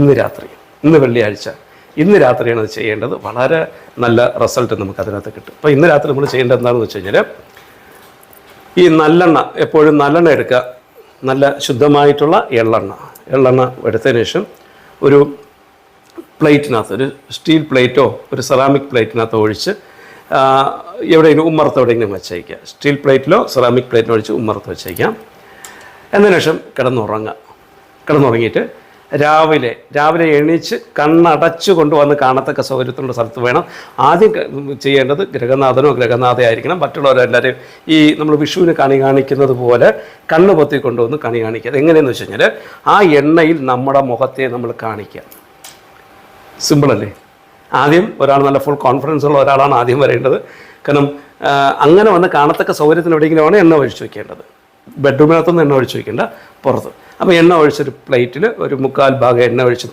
ഇന്ന് രാത്രി ഇന്ന് വെള്ളിയാഴ്ച. ഇന്ന് രാത്രിയാണ് അത് ചെയ്യേണ്ടത്. വളരെ നല്ല റിസൾട്ട് നമുക്ക് അതിനകത്ത് കിട്ടും. അപ്പോൾ ഇന്ന് രാത്രി നമ്മൾ ചെയ്യേണ്ടത് എന്താണെന്ന് വെച്ച് കഴിഞ്ഞാൽ ഈ നല്ലെണ്ണ എപ്പോഴും നല്ലെണ്ണ എടുക്കുക. നല്ല ശുദ്ധമായിട്ടുള്ള എള്ളെണ്ണ. എള്ളെണ്ണ എടുത്തതിന് ശേഷം ഒരു പ്ലേറ്റിനകത്ത് ഒരു സ്റ്റീൽ പ്ലേറ്റോ ഒരു സെറാമിക് പ്ലേറ്റിനകത്ത് ഒഴിച്ച് എവിടെയെങ്കിലും ഉമ്മറത്ത് എവിടെയെങ്കിലും വെച്ചേക്കുക സ്റ്റീൽ പ്ലേറ്റിലോ സെറാമിക് പ്ലേറ്റിലോ ഒഴിച്ച് ഉമ്മറത്ത് വെച്ചേക്കാം എന്നതിന് ശേഷം കിടന്നുറങ്ങുക. കിടന്നുറങ്ങിയിട്ട് രാവിലെ രാവിലെ എണീച്ച് കണ്ണടച്ചു കൊണ്ടുവന്ന് കാണത്തക്ക സൗകര്യത്തിലുള്ള സ്ഥലത്ത് വേണം. ആദ്യം ചെയ്യേണ്ടത് ഗ്രഹനാഥനോ ഗ്രഹനാഥ ആയിരിക്കണം. മറ്റുള്ളവരെല്ലാവരും ഈ നമ്മൾ വിഷുവിന് കണി കാണിക്കുന്നത് പോലെ കണ്ണ് പൊത്തി കൊണ്ടുവന്ന് കണി കാണിക്കുക. എങ്ങനെയെന്ന് വെച്ച് കഴിഞ്ഞാൽ ആ എണ്ണയിൽ നമ്മുടെ മുഖത്തെ നമ്മൾ കാണിക്കുക. സിമ്പിളല്ലേ ആദ്യം ഒരാൾ നല്ല ഫുൾ കോൺഫിഡൻസ് ഉള്ള ഒരാളാണ് ആദ്യം വരേണ്ടത്. കാരണം അങ്ങനെ വന്ന് കാണത്തക്ക സൗകര്യത്തിന് എവിടെയെങ്കിലുമാണ് എണ്ണ ഒഴിച്ചു വയ്ക്കേണ്ടത് ബെഡ്റൂമിനകത്തൊന്നും എണ്ണ ഒഴിച്ചു വയ്ക്കേണ്ട പുറത്ത്. അപ്പോൾ എണ്ണ ഒഴിച്ചൊരു പ്ലേറ്റിൽ ഒരു മുക്കാൽ ഭാഗം എണ്ണ ഒഴിച്ച്